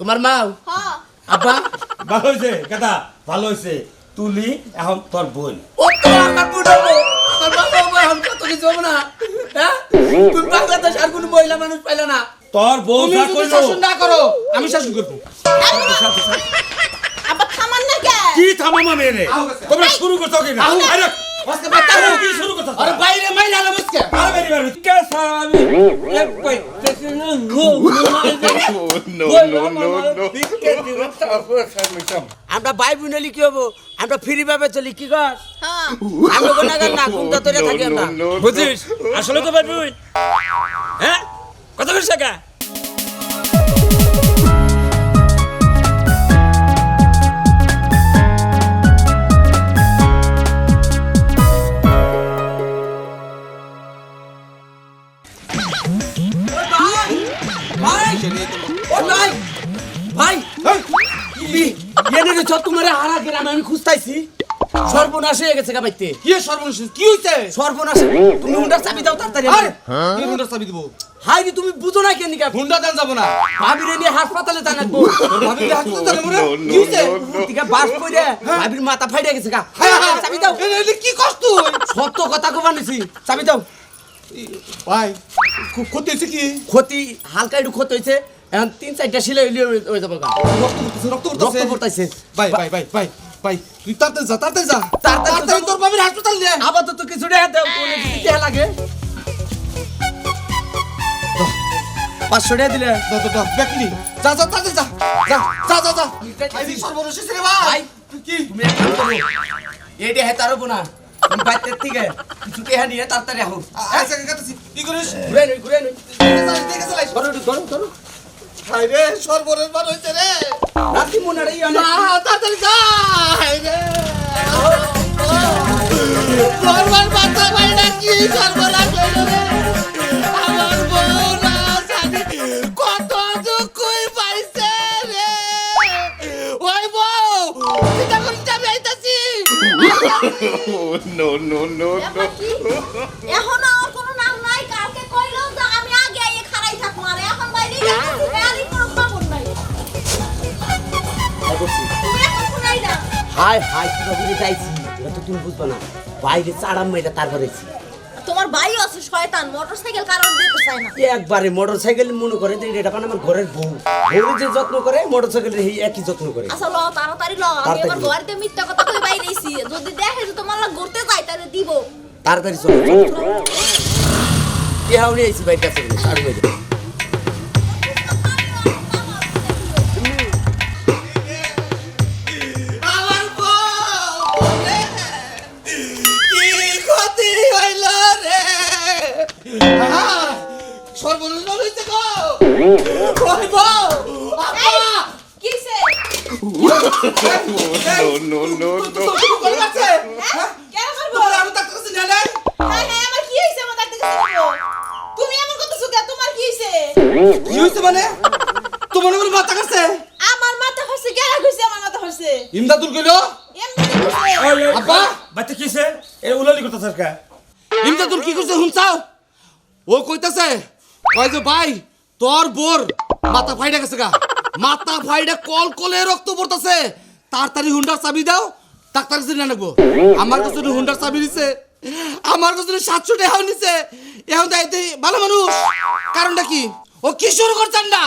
তোমার মা? হ। আব্বা? ভালো হয়েছে কেটা ভালো হয়েছে তুলি এখন তোর বোন। ও তো আমার বুড়ো বউ। বাবা মা এখন কত কিছু হব না? হ্যাঁ? তুমি বাংলাদেশ আর কোনো মহিলা মানুষ পাইলে না। তোর বউ তুমি করল। শাসন না করো আমি শাসন করব। আবার থামান না কে? কি থামামা মেরে? তোমরা শুরু করছ কি না? আরে! আজকে বাচ্চা। কি শুরু করছ আরে বাইরে মাইল আলো বুঝকে আরে মেরি বাড়ি কে সারামি এক পাইতেছি না no no, no, no, no. আমরা ভাই বোনেলি কি হব আমরা ফ্রি ভাবে চলি কি কর হ্যাঁ গোনাগার না কোনটা তোরে থাকি আমরা বুঝিস আসলে তো পারবি হ্যাঁ কথা কইছ কা ভাই! ভাই ভাই এনে রে তোমারে হারা গ্রামে আমি খুঁজতাইছি। সর্বনাশ হয়ে গেছে গাবাইতে কি সর্বনাশ? কি হইছে? সর্বনাশ তুমি উন্ডার চাবি দাও তাড়াতাড়ি আরে! কি হুন্ডা চাবি দিব? হাই রে তুমি বুঝো না কেন নিকা হুন্ডা দেন যাব না। নিয়ে হাসপাতালে ভাবি কি হাসপাতালে মরে কি হইছে? no, টিকা বাস কইরে ভাবির মাথা ফাইড়ে গেছে গা। হায় হায়। চাবি দাও। এ, এ, কি কষ্ট সত্য কথা কবা নিছি। চাবি দাও। ভাই খুব ক্ষতি হইছে কি ক্ষতি হালকা একটু ক্ষতি হয়েছে এখন তিন চারটা হইলে হয়ে যাবে রক্ত পড়তেছে রক্ত রক্ত পড়তেছে। ভাই ভাই ভাই ভাই ভাই তুই তাড়াতাড়ি যা তাড়াতাড়ি যা। তাড়াতাড়ি তোর বাবির হাসপাতাল নিয়ে আপাতত কিছু দেয়া লাগে? পাঁচশো টাকা দিলে। দেখলি যা যা তাড়াতাড়ি যা। যা যা যা যা। সর্বনাশ রে ভাই। কি? তুমি এক কাম করো এইটা হেতার হব না। তুমি বাইতের থেকে কিছু টেহা নিয়ে তাড়াতাড়ি আহো আচ্ছা কাটাছি কি করিস ঘুরে নই ঘুরে নই দেখে চালাই। ধরো ধরো ধরো হায় রে সর্বনাশ বার হইছে রে। রাতি মনে রে যা তাড়াতাড়ি যা রে। বাচ্চা কি হইল রে। no, no, no, ব্যাপার no. কি কোনো নাম নাই কালকে কইলো যে আমি আগে আইয়ে খাড়াই থাকব আর এখন বাইরে গেছি কোনো খবর নাই। তুমি এখন শুনাই না হাই হাই কি ভাবে যাইছি এটা তো তুমি বুঝবা না। বাইরে চাড়াম মেয়েটা তারপরে আছে শয়তান? মোটরসাইকেল কারণ দিতে চায় না। একবারে মোটরসাইকেল মনে করে যে এটা পান আমার ঘরের বউ। বউ যে যত্ন করে মোটরসাইকেলের এই একই যত্ন করে। আচ্ছা ল তাড়াতাড়ি ল আমি আমার ল। মিথ্যা কথা কই বাই যদি দেখে যে তোমার লাগ ঘুরতে যাই তাহলে দিব। তাড়াতাড়ি চলো। আইছি বাইর কাছে ছাড় আপা কাছে আমার কি কাছে কি মাথা কাছে হইছে? গেরা আমার মাথা হইছে ইমদাদুল কইলো আব্বা বাচ্চা কিসে এ উলালি কথা সরকার ইমদাদুল কি করছে শুনছাও? ও কইতাছে, কয় ভাই তোর বোর মাথা ফাইডা গেছে গা। মাথা ফাইডা কল কলে রক্ত পড়তেছে। তাড়াতাড়ি হুন্ডার চাবি দাও ডাক্তার কাছে নেব আমার কাছে তো হুন্ডার চাবি দিছে আমার কাছে তো সাতশো টাকাও নিছে। এখন দাইতে ভালো মানুষ। কারণটা কি? ও কি শুরু করছেন না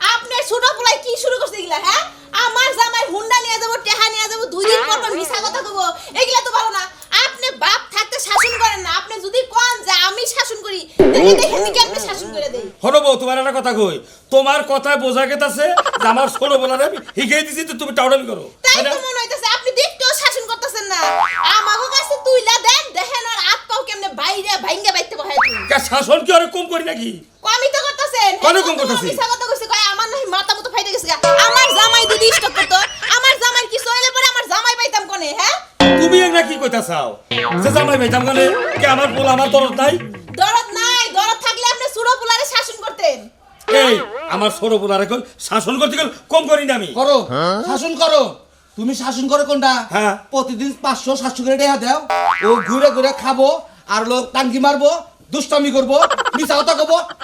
আপনার ছোট পোলাই কি শুরু করছে এগুলা হ্যাঁ? আমার জামাই হুন্ডা নিয়ে যাব টেহা নিয়ে যাব দুই দিন পর পর মিছা কথা কব। এগুলা তো ভালো না। আপনি বাপ থাকতে শাসন করেন না। আপনি যদি কোন যে আমি শাসন করি দেখে দেখে দিকে আপনি শাসন করে দেই হলো বউ তোমার একটা কথা কই। তোমার কথায় বোঝা গেতাছে যে আমার ছোট বলারে আমি হিগেই দিছি তো তুমি টাউডামি করো। তাই? তো মনে হইতাছে আপনি দেখতেও শাসন করতেছেন না। আমাগো কাছে তুইলা দেন আর কেমনে বাইরে ভাঙ্গে বাইতে বহায় তুই কা শাসন কি অনেক কম করি নাকি? কমই তো করতেছেন। কনে কম করতাছি? মিছা কথা কইছে কয় আমার নাহি মাথা মতো ফাইটে গেছে আমার জামাই স্টক করতো আমার জামাই কি সইলে পরে আমার জামাই পাইতাম কোনে হ্যাঁ? তুমি একটা কি কইতা চাও? যে জামাই ভাইতাম গানে কি আমার বল আমার দরদ নাই? দরদ নাই দরদ থাকলে আপনি সুরো পুলারে শাসন করতেন। এই আমার কই শাসন করতে গেলে কম করি না আমি? করো শাসন করো। তুমি শাসন করো কোনটা? হ্যাঁ। প্রতিদিন পাঁচশো সাতশো করে টাকা দাও। ও ঘুরে ঘুরে খাব আর লোক টাঙ্কি মারবো দুষ্টামি করব মিছা কথা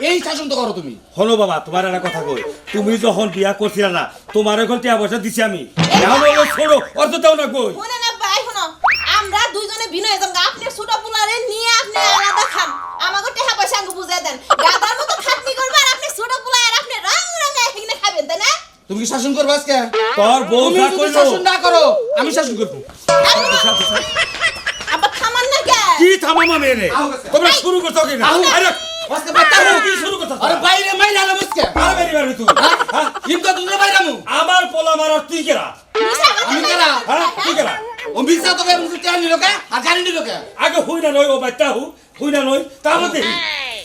এই শাসন তো করো তুমি। হলো বাবা তোমার একটা কথা কই। তুমি যখন বিয়া করছিলে না তোমার এখন টিয়া পয়সা দিছি আমি। এখন ছোড়ো অর্থ দাও না কই। শুনে না ভাই শুনো। আমরা দুইজনে বিনয় আপনি ছোট পোলারে নিয়ে আপনি আলাদা খান। আমাকে টাকা পয়সা আঙ্গু বুঝাই দেন। গাদার মতো খাটনি করবেন আর আপনি ছোট পোলায় আপনি রং রঙে এখানে খাবেন তাই না? তুমি কি শাসন করবে আজকে তোর বউ তুমি যা যদি শাসন না করো আমি শাসন করব আবার থামান না কে কি থামামা মেরে। তোমরা শুরু করছ কি না। আরে আজকে বাচ্চা। কি শুরু করছ আরে বাইরে মাইরা আলাম আজকে আরে বেরি বেরি তুই হ্যাঁ ইমকা তুমি বাইরে আমু আমার পোলা মারার তুই কেরা মিছা আমি কেনা? হ্যাঁ তুই কেরা ও মিছা তোকে মুখে টেনে নিল কে আর গাড়ি নিল কে আগে হুই না নই ও বাচ্চা হু হুই না তাহলে দেখি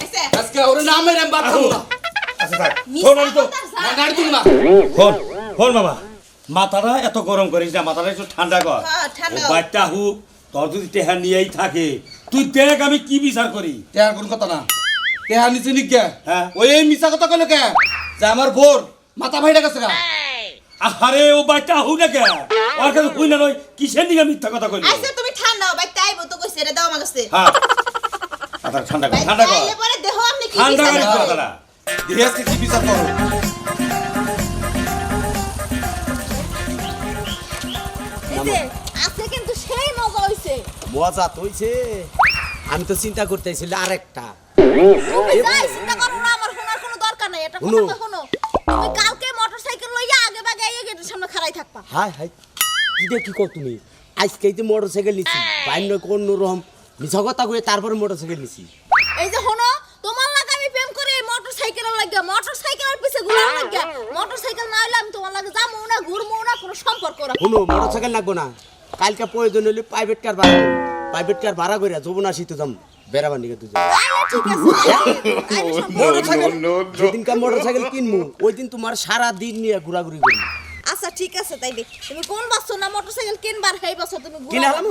আচ্ছা, আজকে ওর নাম মেরে আমি থাক তো গাড়ি না ফোন ফোন মাথাটা এত গরম করিস না মাথাটা একটু ঠান্ডা কর। হ্যাঁ, হোক। বাচ্চা হু তোর যদি টেহা নিয়েই থাকে তুই দেখ আমি কি বিচার করি। তেহার কোন কথা না। নিচে নিক হ্যাঁ। ওই এই মিছা কথা কইলো কে? যে আমার বোর মাথা ভাইটা গেছে গা। আরে ও বাচ্চা হু না কে? ওর কাছে হুই না নই কিসের দিকে মিথ্যা কথা কইলি? আচ্ছা তুমি ঠান্ডা হও ভাই তাই তো কইছে এটা দাও আমার কাছে। হ্যাঁ। আচ্ছা ঠান্ডা কর ঠান্ডা কর। তাইলে পরে দেখো আপনি কি ঠান্ডা কর। কথাটা দেখি আজকে কি বিচার করো এই যে, আজকে কিন্তু সেই মজা হইছে। তো হইছে। আমি তো চিন্তা করতেছিল আরেকটা। তুমি যাই চিন্তা করো না আমার শোনার কোনো দরকার নাই। কথা শোনো। তুমি কালকে মোটরসাইকেল লইয়া আগে বাগে আইয়া গেটের সামনে খাড়াই থাকবা। হাই হাই কি দিয়ে কি কর তুমি? আজকে তো মোটর সাইকেল নিছি বাইন্য কোন রকম মিছা কথা কয়ে তারপরে মোটর সাইকেল নিছি। এই যে শোনো তোমার লাগে আমি প্রেম করি মোটরসাইকেলের লাগে মোটরসাইকেলের পিছে ঘুরার লাগে মোটরসাইকেল না হইলে আমি তোমার লাগে যাব না ঘুরবো না কোনো সম্পর্ক রাখব লাগবো না কালকে প্রয়োজন হলে প্রাইভেট কার ভাড়া প্রাইভেট কার ভাড়া করে যাব না শীত যাম বেড়াবার নিকে তুই ঠিক আছে তাইলে মোটর সাইকেল no, no. যেদিনকার মোটর সাইকেল কিনবো ওই দিন তোমার সারা দিন নিয়ে ঘোরাঘুরি করি আচ্ছা ঠিক আছে তাইলে তুমি কোন বাসছো না মোটরসাইকেল কিনবার সেই বাসছো তুমি কিনে ঘুরাবা,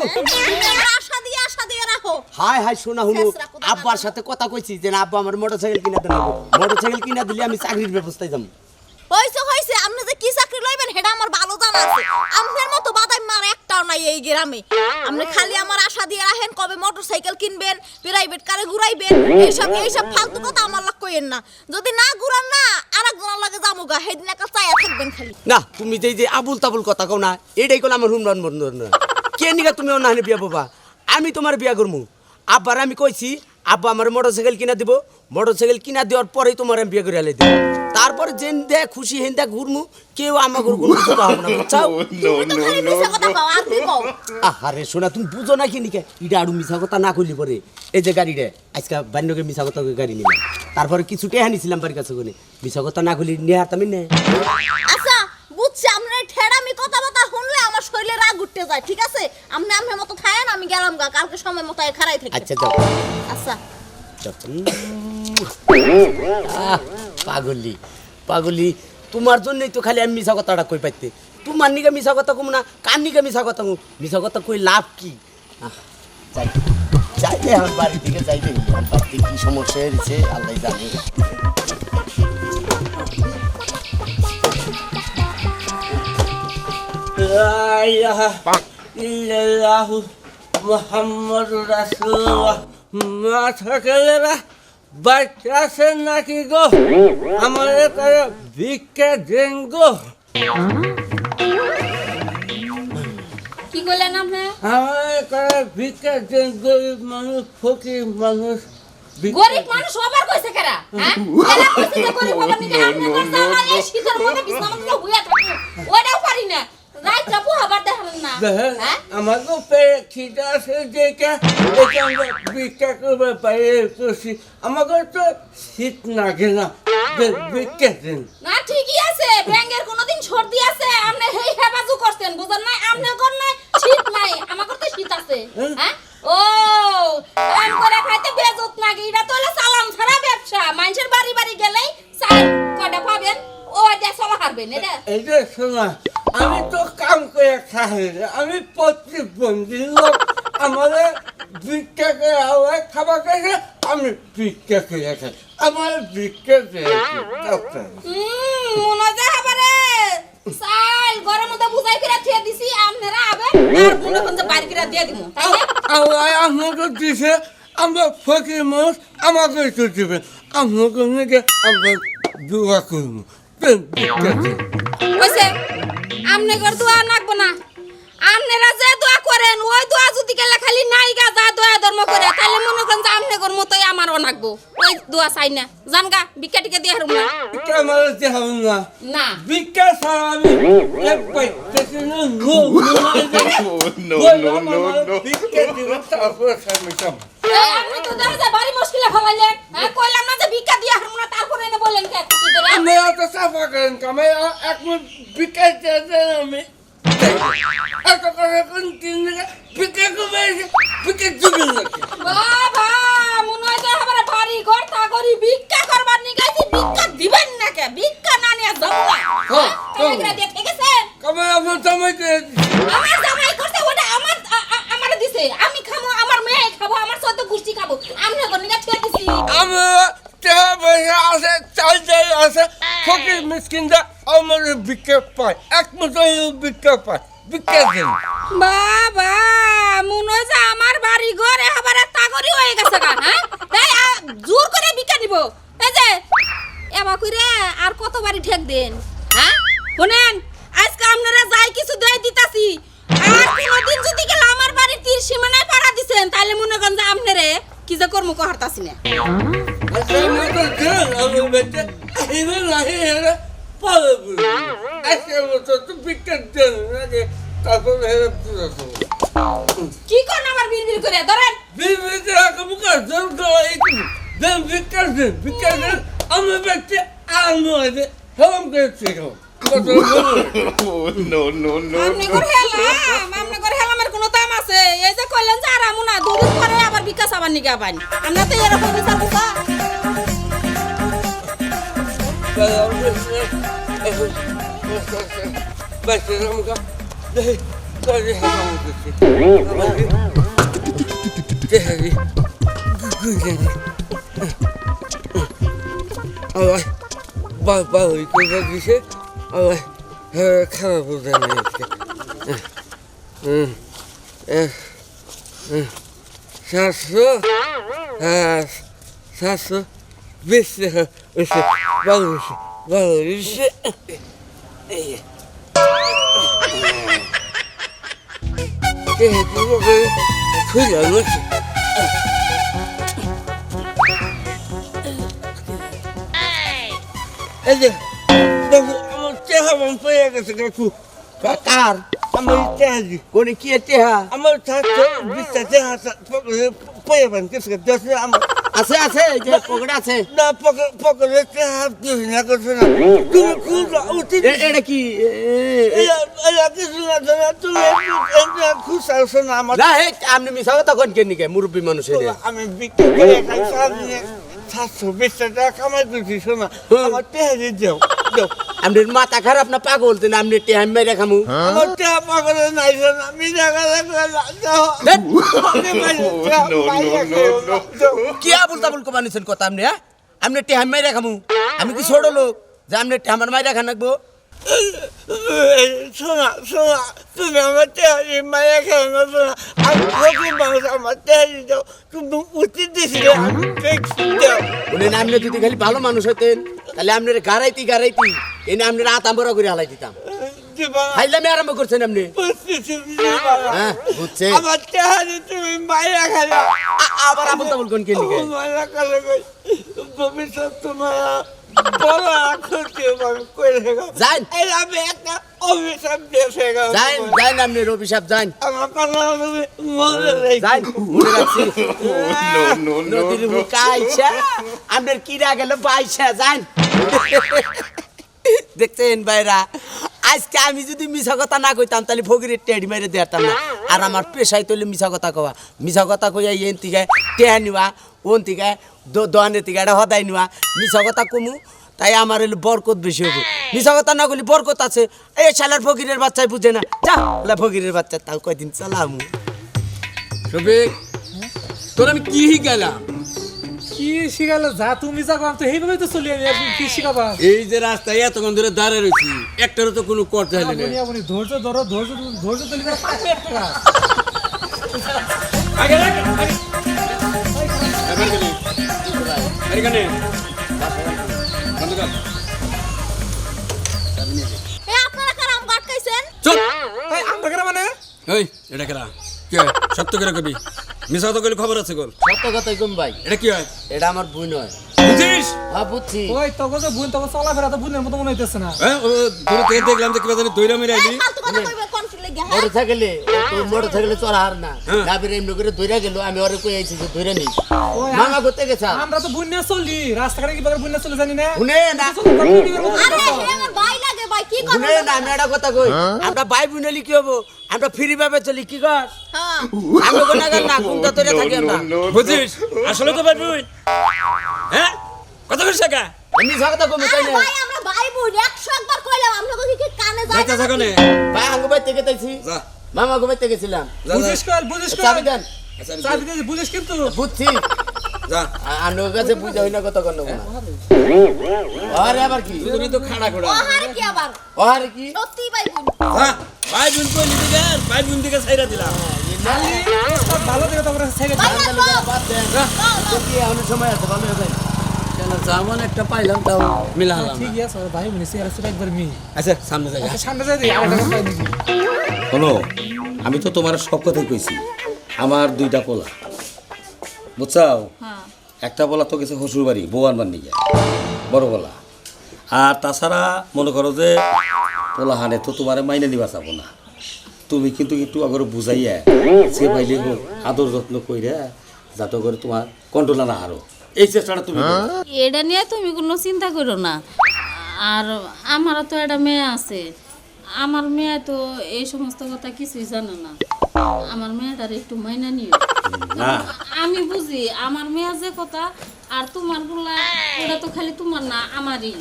হ্যাঁ? আশা দিয়ে আশা দিয়ে রাখো। হাই হাই শোনা হুনু আব্বার সাথে কথা কইছি যে না আব্বা আমার মোটরসাইকেল কিনা দেন মোটরসাইকেল কিনা দিলে আমি চাকরির ব্যবস্থায় যাব। যে আমার ভালো জানা আছে। মতো মার একটাও নাই এই গ্রামে। আপনি খালি আমার আশা দিয়ে রাখেন, কবে মোটরসাইকেল কিনবেন প্রাইভেট কারে ঘুরাইবেন, এইসব এইসব ফালতু কথা আমার লাগ কইেন না। যদি না ঘুরান না লাগে যামুগা সেদিন একটা চায়া থাকবেন খালি। না, তুমি যে যে আবুল তাবুল কথা কও না এটাই কোন আমার হুমরান বন্ধু না কে নিকা তুমি বিয়া বাবা আমি তোমার বিয়া করব আব্বার আমি কইছি, আব্বা আমার মোটর সাইকেল কিনা দিব মোটর সাইকেল কিনা দেওয়ার পরেই তোমার আমি বিয়া করে আলাই দিব। তারপর যেন দে খুশি হেন দে ঘুরমু কেউ আমাকে কোনো কিছু পাবো না। তুমি কথা আর আহারে শোনা তুমি বুঝো না কি নিকে? এটা আরও মিছা কথা না কইলি পরে। এই যে গাড়ি রে আজকে বান্যকে মিছা কথা গাড়ি নিলাম। তারপরে কিছু টেহা নিছিলাম বাড়ির কাছে কোনে মিছা কথা না কইলি নিয়ে হাতামি নে আচ্ছা বুঝছি এই ঠেড়ামি কথাবার্তা শুনলে আমার শরীরে রাগ উঠতে যায় ঠিক আছে? আপনি আমার মতো আমি গেলাম গা কালকে সময় মতো খাড়াই থাকি। আচ্ছা যাও। আচ্ছা। পাগলি। পাগলি, তোমার জন্যই তো খালি আমি মিছা কথাটা কই পাইতে। তোমার নিকে মিছা কথা কম না, কার নিকে মিছা কথা কম? মিছা কথা কই লাভ কি? যাই। আমার বাড়ির দিকে আমার বাড়িতে কি সমস্যা হয়েছে, আল্লাহ জানে। ইল্লাল্লাহু মুহাম্মাদুর রাসূলুল্লাহ। মা থাকলেরা বাচ্চা আছেন নাকি গো? আমাদের করে ভিক্ষা দেন গো। কি করলেন আপনি? আমাদের করে ভিক্ষা দেন গরিব মানুষ ফকির মানুষ। গরিব মানুষ সবার কইছে কেরা হ্যাঁ? কেরা কইছে যে গরিব হবার নিকে আপনি কইছে আমার এই শীতের মধ্যে বিছানা মধ্যে হুইয়া থাকি ওইটাও পারি না। রাইতটা পোহাবার দেখালেন না দেখেন হ্যাঁ আমাকে পেয়ে খিদে দেখে এটা আমরা ভিক্ষা করবে পাই করছি আমাকে তো শীত লাগে না ভিক্ষা দেন। না ঠিকই আছে ব্যাঙ্গের কোনোদিন সর্দি আছে আপনি হেই হেবাজু করছেন বুঝেন নাই? আপনি কর নাই শীত নাই আমাকে তো শীত আছে হ্যাঁ? ও কাম করে খাইতে বেজত নাকি? এটা তো হলো সালাম ছাড়া ব্যবসা মানুষের বাড়ি বাড়ি গেলেই কয়টা পাবেন? ও এটা চলা হারবেন এটা? এই যে শোনা আমি তো কাম করে খাই। আমি প্রতিবন্ধী লোক আমাদের ভিক্ষা করে আবার খাবার খাইছে আমি ভিক্ষা করে খাই আমার ভিক্ষা পেয়েছে মনে যায় হাবারে সাল ঘরের মধ্যে বুঝাই করে থিয়ে দিছি আপনারা আবে আর কোন বাইরে করে দিয়ে দিমু তাই আমাকে দিছে আমরা ফকির মানুষ আমাকে একটু দেবেন। আপনাকে আমরা দোয়া করব। হইছে আমনে কর দোয়া নাকবো না আমনেরা যে দোয়া করেন ওই দোয়া যদি গেলে খালি নাইগা যা দোয়া ধর্ম করে তাহলে মনে করেন যে আমনে কর মতোই আমারও নাকবো ওই দোয়া চাই না জানগা ভিক্ষা টিকা দিয়ে হারুম না ভিক্ষা আমার দেখাবেন না না ভিক্ষা ছাড়া আমি এক পাইতেছি না no no, no, no, no. ভিক্ষা দিবেন তারপরে আমি যাব আপনি তো দেখা যায় বাড়ি মুশকিলে ফেলাইলেন হ্যাঁ সাফা করেন কামে এক মিনিট ভিক্ষা চেয়েছেন আমি। এত করে কোন তিন দিকে ভিক্ষা কমে ভিক্ষা দিবেন নাকি বাবা মনে হয় যে আমার বাড়ি ঘর তা করি ভিক্ষা করবার নিগাইছি ভিক্ষা দিবেন না কে? ভিক্ষা না নিয়ে যাব হ্যাঁ, হ্যাঁ? কামাই আপনার সময় আমার জামাই মিসকিনরা আমার ভিক্ষা পায় এক মতো ভিক্ষা পায় ভিক্ষা দিন বাবা মনে হয় আমার বাড়ি ঘর এবারে তাগরি হয়ে গেছে গা হ্যাঁ জোর করে বিকা দিব এই যে এবা কইরে আর কত বাড়ি ঠেক দেন হ্যাঁ শুনেন আজকে আপনারা যাই কিছু দেয় দিতাছি। আর কোনদিন যদি গেলে আমার বাড়ির তীর সীমানায় পাড়া দিছেন তাহলে মনে করেন যে আপনারে কি যে কর্ম কহারতাছি না। মতো তো তারপর হেরে কি করেন আমার বিড়বিড় করে? ধরেন। মুখে জোর করে? দেন দেন দেন। আমি আর হেলাম শেখাও আপনি হেলাম আপনি করে হেলামের কোনো দাম আছে? এই যে কইলেন যে আরামু না দুদিন পরে আবার বিকাশ আবার নিগা পান আমরা তো এরকম বিচার বুঝা আবার বাবা ওই করে দিছে আবার হ্যাঁ খারাপ বোঝা নিয়েছে সাতশো হ্যাঁ সাতশো বেশি হয়েছে ভালো হয়েছে ভালো হয়েছে খুলে আনছে এই যে দেখো আমার চেহারা মন পেয়ে গেছে কাকু কার আমার চেহারা দি কোনে কি টেহা আমার ছাত্র বিশ্বাস চেহারা আছে আছে এই যে পকেট আছে। না পকেট পকেটে হাত কিছু না কিছু না। তুমি খুব উচিত এটা কি? এ- এ- এ- এরা কিছু না জানা তুমি খুশ আসো না আমার। না আপনি মিশাও তখন কেন নিকে মুরব্বী মানুষ আমি বিক্রি করে সাতশো বিশ টাকা কামাই করছি শোনা। আমার চেহারা দাও। দাও আপনার মাথা খারাপ না পাগল তো না আপনি টেহা মেরে খামু? আমার চেহারা পাগলে নাই no, no. কি আবুল তাবুল কমানিছেন কথা আপনি হ্যাঁ? আপনি টেহা মেরে খামু। আমি কি ছোট লোক যে আপনি আমার মাইরা খান রাখব? শোনা শোনা তুমি আমার তেহারি মায়া খেয়ে না আমি প্রচুর মানুষ আমার তেহারি দাও তুমি উচিত দিছিলে আমি দাও বলে না আপনি যদি খালি ভালো মানুষ হতেন, তাহলে আপনার গাড়াইতি গাড়াইতি, এনে আপনার আতাম্বরা করে হালাই দিতাম। দিবা খাইলামে আরম্ভ করছেন আপনি? হ্যাঁ বুঝছে। আমার তেহারি তুমি মায়া খেলা আবার আবুল তাবুল কোন কেন নিকে মায়া খেলে কই ভবিষ্যৎ তোমার বড় ক্ষতি আমি করে গেলাম যান। এই আমি একটা অভিশাপ আপনি যান আমার কথা মনে রেখে। মনে রাখছি। নদীর. বুকা আপনার কিরা গেল বাইসা যান দেখছেন বাইরা আজকে আমি যদি মিছা কথা না কইতাম, তাহলে ফকিরের টেড়ি মেরে দিতাম না। আর আমার পেশাই তৈলে মিছা কথা কওয়া। মিছা কথা কইয়া এন থেকে টেহা নিবা ওন থেকে দোয়ানের থেকে এটা হদাই নিবা মিছা কথা কমু, তাই আমার হলো বরকত বেশি হব মিছা কথা না করলে বরকত আছে। এই শালার ফকিরের বাচ্চাই বুঝে না। যা ফকিরের বাচ্চা, তাও কয়দিন চালামু। শফিক, তোর আমি কি গেলাম কি শিখালো যা তুমি যা আমি তো সেইভাবে তো চলি আমি এখন কি শিখাবা? এই যে রাস্তায় এতক্ষণ ধরে দাঁড়ায় রয়েছি একটারও তো কোনো করতে হলে আপনি আপনি ধৈর্য ধরো ধৈর্য ধৈর্য বন্ধ কর? কার চুপ! আমরা কেন মানে? এই এটা কেরা? কি? সত্য করে কবি। মিশা তো কইলে খবর আছে গোল সত্য কথাই কম ভাই। এটা কি হয়? এটা আমার বই নয়। বুঝিস? হ্যাঁ বুঝছি। ওই তোকে যে বোন তোকে চলাফেরা তো বোনের মতো মনে হইতেছে না। হ্যাঁ ও দূরে থেকে দেখলাম যে কিবা জানি দইরা মেরে আইলি। হ্যাঁ? মোটর সাইকেলে মোটর সাইকেলে চড়া হার না। হ্যাঁ। ডাবের এমনি করে ধইরা গেল আমি ওরে কই আইছি যে ধইরা নেই। মামা করতে গেছা আমরা তো বুন চলি রাস্তাঘাটে কি বাগার বুন চলে জানি না? শুনে না আরে আমার কি করব শুনে না আমি একটা কথা কই। আমরা ভাই বুনেলি কি হব? আমরা ফ্রি ভাবে চলি কি কর? হ্যাঁ। আমি কোন না কোনটা তোরে থাকি আমরা। বুঝিস? আসলে তো পারবি হ্যাঁ? কত করে টাকা এমনি ঝগড়া কমে তাই না? ভাই আমরা ভাই বোন 100 একবার কইলাম আপনাকে কি কি কানে যায় না থাকো নে ভাই আঙ্গু ভাই থেকে তাইছি যা। মামা ঘুমাইতে গেছিলাম। বুঝিস কর বুঝিস কর। চাবি দেন। চাবি বুঝিস কিন্তু। বুঝছি। যা। আনুর কাছে বুঝা হইনা কত কর নেব না? আরে আবার কি? তুমি তো খাড়া খোড়া ও হারে কি আবার? আরে কি? সত্যি ভাই বোন হ্যাঁ ভাই বোন কই লিখে গেল ভাই বোন দিকে ছাইরা দিলাম সব ভালো দিকে তোমরা ছেড়ে ভাই দাও না তো বাদ কি অনেক সময় আছে ভালো হবে জামান একটা পাইলাম তাও মিলালাম ঠিক আছে ভাই সিয়ার সেটা একবার মি আচ্ছা সামনে যাই। আচ্ছা সামনে যাই শোনো আমি তো তোমার সব কথাই কইছি। আমার দুইটা পোলা। বুঝছাও? হ্যাঁ। একটা বলা তো গেছে শ্বশুর বাড়ি, বউ আনবার নিয়ে বড় পোলা আর তাছাড়া মনে করো যে পোলা হানে তো তোমার মাইনে নিবা চাবো না। তুমি কিন্তু একটু আগরে বুঝাইয়া, সে পাইলে হোক, আদর যত্ন কইরা যাতে করে তোমার কন্ট্রোল না আরও। এই চেষ্টাটা তুমি এটা নিয়ে তুমি কোনো চিন্তা করো না। আর আমারও তো একটা মেয়ে আছে। আমার মেয়ে তো এই সমস্ত কথা কিছুই জানে না। আমার মেয়েটার একটু মাইনা নিও। আমি বুঝি আমার মেয়ে যে কথা আর তোমারগুলা ওটা তো খালি তোমার না আমারই।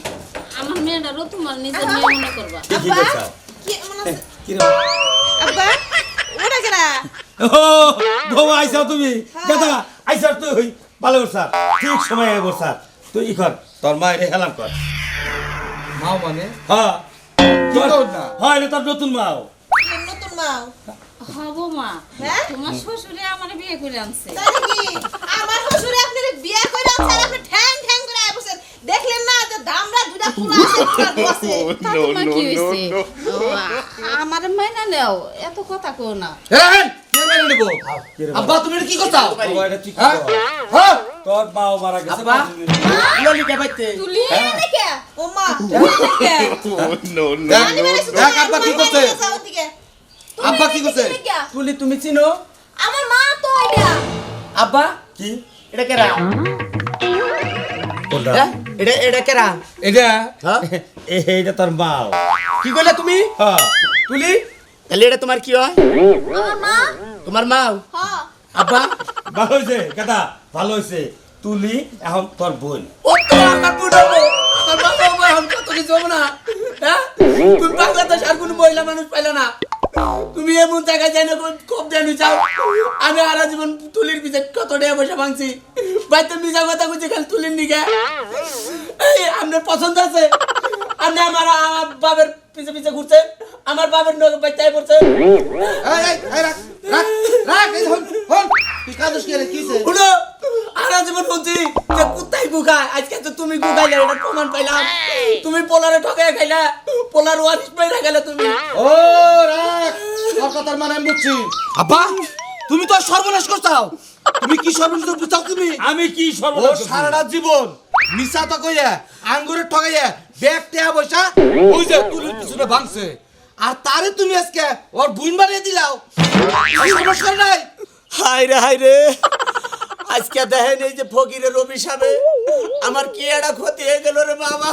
আমার মেয়েটারও তোমার নিজের মেয়ে মনে করবা। মনে আছে? কি রে? আব্বা ওটা কেনা ও বউ আইসাও তুমি? দাদা আইসার তুই ভালো করছার ঠিক সময় আগে করছার তুই ই কর তোর মায়ের হেলাম কর। মাও মানে? হ্যাঁ। কি তোর- না? হ্যাঁ তোর নতুন মাও। নতুন মাও। হব মা। হ্যাঁ? তোমার শ্বশুরে আমার বিয়ে করে আনছে। আমার শ্বশুরে আপনার বিয়ে করে আনছে আর আপনি ঠ্যাং ঠ্যাং করে আয় বসেন দেখলেন না যে দামরা দুটা ফুল আছে তোমার কি আমার মাইনা নেও এত কথা কো না। এই কে নিব? আব্বা তুমি কি ঠিক হ্যাঁ। হ্যাঁ? তোর মারা গেছে আব্বা? ললিটা পাইতে তুলি দেখে ও মা no, no, দেখ, আব্বা কি করছে? ওদিকে। আব্বা কি করছে? তুলি তুমি চিনো? আমার মা তো এটা। আব্বা? কি? এটা কেরা কোনটা? হ্যাঁ? এটা এটা কেরা এটা? হ্যাঁ? এ- এইটা তোর মাও কি কইলে তুমি? হ্যাঁ। তুলি তাহলে এটা তোমার কি হয়? আমার মা? তোমার মাও হ্যাঁ। আব্বা? ভালো হয়েছে কেদা ভালো হয়েছে তুলি এখন তোর বোন। ও তো আমার এখন কত কিছু হবে না? হ্যাঁ? তুমি বাংলাদেশ আর কোনো মহিলা মানুষ পাইলে না। তুমি এমন জায়গায় যাই না খুব জানি চাও আমি আরা জীবন তুলির পিছে কত টাকা পয়সা ভাঙছি। বাইতে মিজা কথা কইছি, খালি তুলির নিকে। এই, আপনার পছন্দ আছে? আপনি আমার বাবার পিছে পিছে ঘুরছেন, আমার বাবার বাইতে পড়ছে রাখ রাখ রাখ এই হন হন তুই কাদস কি রে কিছে শুনো আরা জীবন বলছি যে কুত্তাই গুগায় আজকে তো তুমি গুগাইলে এটা প্রমাণ পাইলাম। তুমি পোলারে ঠকাই খাইলা। পোলার ওয়ারিস পাইরা গেলে তুমি। ও রাখ। তোর কথার মানে আমি বুঝছি। আব্বা তুমি তো সর্বনাশ করছাও। তুমি কি সর্বনাশ বুঝাও তুমি? আমি কি সর্বনাশ সারাটা জীবন মিশা তো কইয়া আঙ্গুরে ঠকাইয়া ব্যাগ টেয়া বসা ওই যে তুলির পিছনে ভাঙছে। আর তারে তুমি আজকে ওর বুন বানিয়ে দিলাও। নমস্কার নাই? হাই রে হাই রে। আজকে দেখেন এই যে ফকিরের অভিশাপে আমার কি একটা ক্ষতি হয়ে গেল রে বাবা।